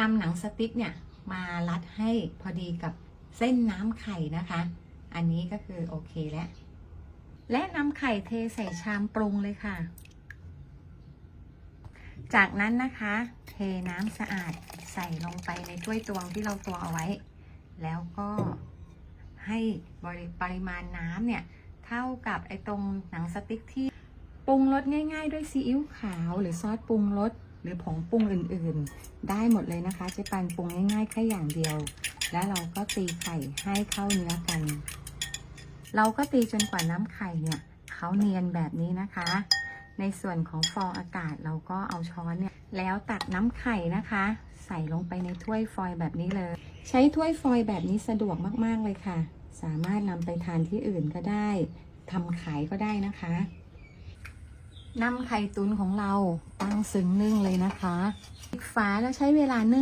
นำหนังสติ๊กเนี่ยมารัดให้พอดีกับเส้นน้ำไข่นะคะ อันนี้ก็คือโอเคแล้ว และนำไข่เทใส่ชามปรุงเลยค่ะ จากนั้นนะคะ เทน้ำสะอาดใส่ลงไปในถ้วยตวงที่เราตวงเอาไว้ แล้วก็ให้บริปริมาณน้ำเนี่ย เท่ากับไอ้ตรงหนังสติ๊กที่ปรุงรสง่าย ๆ ด้วยซีอิ๊วขาวหรือซอสปรุงรส หรือผงปรุงอื่นๆ ได้หมดเลยนะคะเจ๊ปันปรุงง่ายๆแค่อย่างเดียว แล้วเราก็ตีไข่ให้เข้าเนื้อกัน เราก็ตีจนกว่าน้ำไข่เนี่ยเขาเนียนแบบนี้นะคะ ในส่วนของฟองอากาศเราก็เอาช้อนเนี่ยแล้วตักน้ำไข่นะคะ ใส่ลงไปในถ้วยฟอยล์แบบนี้เลย ใช้ถ้วยฟอยล์แบบนี้สะดวกมากๆเลยค่ะ สามารถนำไปทานที่อื่นก็ได้ทำขายก็ได้นะคะ นำไข่ตุนของเราตั้งซึ้งนึ่งเลยนะคะปิดฝาแล้วใช้เวลานึ่ง